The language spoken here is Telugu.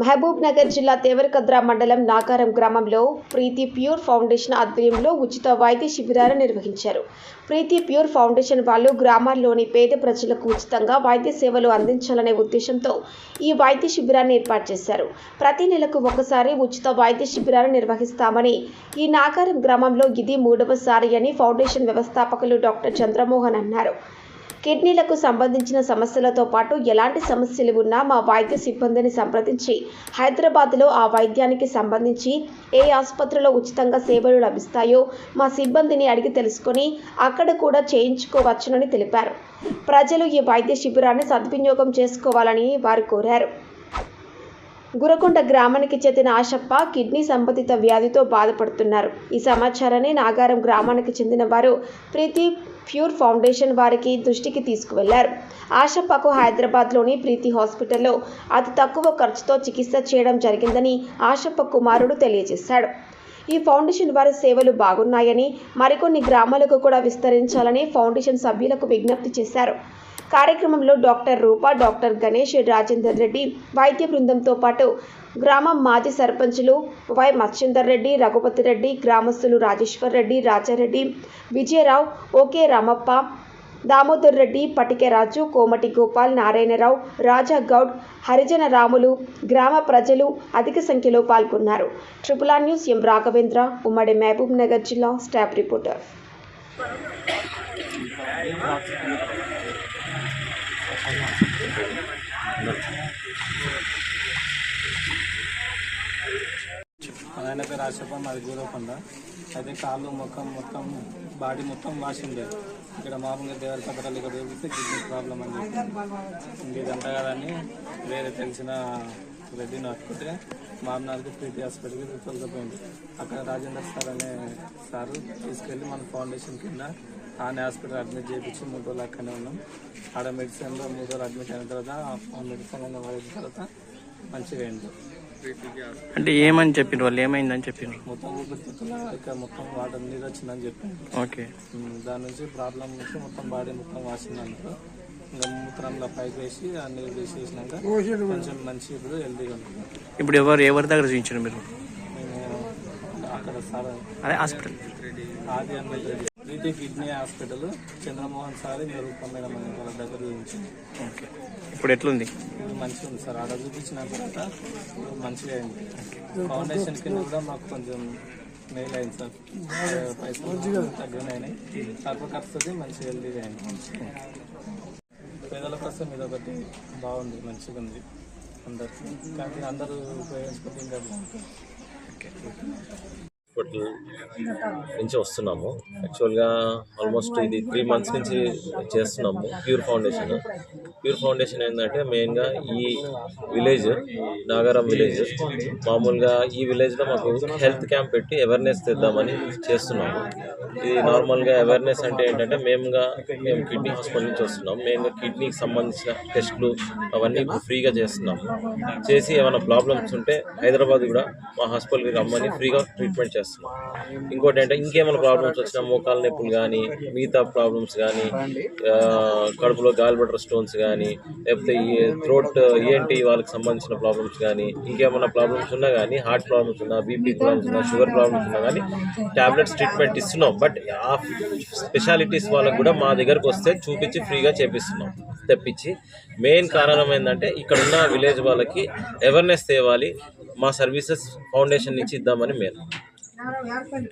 మహబూబ్ నగర్ జిల్లా తేవరకద్ర మండలం నాగారం గ్రామంలో ప్రీతి ప్యూర్ ఫౌండేషన్ ఆధ్వర్యంలో ఉచిత వైద్య శిబిరాలు నిర్వహించారు. ప్రీతి ప్యూర్ ఫౌండేషన్ వాళ్ళు గ్రామాల్లోని పేద ప్రజలకు ఉచితంగా వైద్య సేవలు అందించాలనే ఉద్దేశంతో ఈ వైద్య శిబిరాన్ని ఏర్పాటు చేశారు. ప్రతి నెలకు ఒకసారి ఉచిత వైద్య శిబిరాలు నిర్వహిస్తామని ఈ నాగారం గ్రామంలో ఇది మూడవసారి అని ఫౌండేషన్ వ్యవస్థాపకులు డాక్టర్ చంద్రమోహన్ అన్నారు. కిడ్నీలకు సంబంధించిన సమస్యలతో పాటు ఎలాంటి సమస్యలు ఉన్నా మా వైద్య సిబ్బందిని సంప్రదించి హైదరాబాద్లో ఆ వైద్యానికి సంబంధించి ఏ ఆసుపత్రిలో ఉచితంగా సేవలు లభిస్తాయో మా సిబ్బందిని అడిగి తెలుసుకొని అక్కడ కూడా చేయించుకోవచ్చునని తెలిపారు. ప్రజలు ఈ వైద్య శిబిరాన్ని సద్వినియోగం చేసుకోవాలని వారు కోరారు. గురకొండ గ్రామానికి చెందిన ఆశప్ప కిడ్నీ సంబంధిత వ్యాధితో బాధపడుతున్నారు. ఈ సమాచారాన్ని నాగారం గ్రామానికి చెందిన వారు ప్రీతి ప్యూర్ ఫౌండేషన్ వారికి దృష్టికి తీసుకువెళ్ళారు. ఆశప్పకు హైదరాబాద్లోని ప్రీతి హాస్పిటల్లో అతి తక్కువ ఖర్చుతో చికిత్స చేయడం జరిగిందని ఆశప్ప కుమారుడు తెలియజేశాడు. ఈ ఫౌండేషన్ వారి సేవలు బాగున్నాయని మరికొన్ని గ్రామాలకు కూడా విస్తరించాలని ఫౌండేషన్ సభ్యులకు విజ్ఞప్తి చేశారు. కార్యక్రమంలో డాక్టర్ రూప డాక్టర్ గణేష్ రాజేందర్ రెడ్డి వైద్య బృందంతో పాటు గ్రామం మాజీ సర్పంచులు వై మత్స్యందర్ రెడ్డి రఘుపతి రెడ్డి గ్రామస్తులు రాజేశ్వర్ రెడ్డి రాజారెడ్డి విజయరావు ఓకే రామప్ప దామోదర్ రెడ్డి పటికెరాజు కోమటి గోపాల్ నారాయణరావు రాజా గౌడ్ హరిజన రాములు గ్రామ ప్రజలు అధిక సంఖ్యలో పాల్గొన్నారు. Triple R news M Raghavendra ఉమ్మడి మహబూబ్ నగర్ జిల్లా స్టాఫ్ రిపోర్టర్. ఆయన పేరు ఆశప మాది గూడవకుండా అయితే కాళ్ళు ముఖం మొత్తం బాడీ మొత్తం వాసి ఇక్కడ మామూలుగా దేవర పత్రాలు ఇక్కడ దొరికితే కిడ్నీ ప్రాబ్లం అని చెప్పి. ఇంక ఇదంతా కదని వేరే తెలిసిన రెడ్డిని అట్టుకుంటే మామనార్కి ప్రీతి హాస్పిటల్కి తొలగిపోయింది. అక్కడ రాజేందర్ సార్ అనే సారు తీసుకెళ్ళి మన ఫౌండేషన్ కింద ఆనే హాస్పిటల్ అడ్మిట్ చేయించి మూడు రోజులు అక్కడనే ఉన్నాం. ఆడ మెడిసిన్లో మూడు రోజులు అడ్మిట్ అయిన తర్వాత ఆ మెడిసిన్ అన్న వాడిన తర్వాత మంచిగా అయింది. అంటే ఏమని చెప్పిండ్రు వాళ్ళు? ఏమైందని చెప్పిండ్రు మొత్తం ఊపిరితిత్తుల ఇక మొత్తం వాటర్ నీరు వచ్చిందని చెప్పి ఓకే. దాని నుంచి ప్రాబ్లం నుంచి మొత్తం బాడీ మొత్తం వాసిందంటారు ఇంకా మూత్రంలో పైకి వేసి ఆ నీరు తీసేసినాక కొంచెం మంచి ఇప్పుడు హెల్తీగా ఉంటుంది ఇప్పుడు ఎవరు ఎవరి దగ్గర చూపించారు మీరు? మేము అక్కడ సార్ అదే హాస్పిటల్. ఆది అన్న Preethi kidney hospital Chandramohan sir రూపమైన మన వాళ్ళ దగ్గర నుంచి ఓకే ఇప్పుడు ఎట్లుంది? ఇది మంచిగా ఉంది సార్ ఆడ చూపించిన తర్వాత మంచిగా అయింది. ఫౌండేషన్ కింద కూడా మాకు కొంచెం మెయిల్ అయింది సార్. పైసలు తగ్గినాయి తక్కువ ఖర్చుతో మంచిగా హెల్తీగా అయింది. పేదల కోసం ఇది ఒకటి బాగుంది మంచిగా ఉంది అందరికి. కానీ అందరూ ఉపయోగించుకుంటే ఇంకా బాగుంటుంది. హాస్పిటల్ నుంచి వస్తున్నాము. యాక్చువల్గా ఆల్మోస్ట్ ఇది త్రీ మంత్స్ నుంచి చేస్తున్నాము ప్యూర్ ఫౌండేషన్. ప్యూర్ ఫౌండేషన్ ఏంటంటే మెయిన్గా ఈ విలేజ్ నాగారం విలేజ్. మామూలుగా ఈ విలేజ్లో మాకు హెల్త్ క్యాంప్ పెట్టి అవేర్నెస్ తెద్దామని చేస్తున్నాము. ఇది నార్మల్గా అవేర్నెస్ అంటే ఏంటంటే మేముగా మేము కిడ్నీ హాస్పిటల్ నుంచి వస్తున్నాం మెయిన్గా కిడ్నీకి సంబంధించిన టెస్టులు అవన్నీ ఇప్పుడు ఫ్రీగా చేస్తున్నాము. చేసి ఏమైనా ప్రాబ్లమ్స్ ఉంటే హైదరాబాద్ కూడా మా హాస్పిటల్కి రమ్మని ఫ్రీగా ట్రీట్మెంట్ చేస్తాం చేస్తున్నాం. ఇంకోటి అంటే ఇంకేమైనా ప్రాబ్లమ్స్ వచ్చినా మోకాల నొప్పులు కానీ మిగతా ప్రాబ్లమ్స్ కానీ కడుపులో గాల్బటర్ స్టోన్స్ కానీ లేకపోతే ఈ థ్రోట్ ఏంటి వాళ్ళకి సంబంధించిన ప్రాబ్లమ్స్ కానీ ఇంకేమైనా ప్రాబ్లమ్స్ ఉన్నా కానీ హార్ట్ ప్రాబ్లమ్స్ ఉన్నా బీపీ ప్రాబ్లమ్స్ ఉన్నా షుగర్ ప్రాబ్లమ్స్ ఉన్నా కానీ టాబ్లెట్స్ ట్రీట్మెంట్ ఇస్తున్నాం. బట్ ఆ స్పెషాలిటీస్ వాళ్ళకి కూడా మా దగ్గరకు వస్తే చూపించి ఫ్రీగా చేపిస్తున్నాం. తెప్పించి మెయిన్ కారణం ఏంటంటే ఇక్కడ ఉన్న విలేజ్ వాళ్ళకి అవేర్నెస్ తేవాలి. మా సర్వీసెస్ ఫౌండేషన్ నుంచి ఇద్దామని మేము Áo khoác.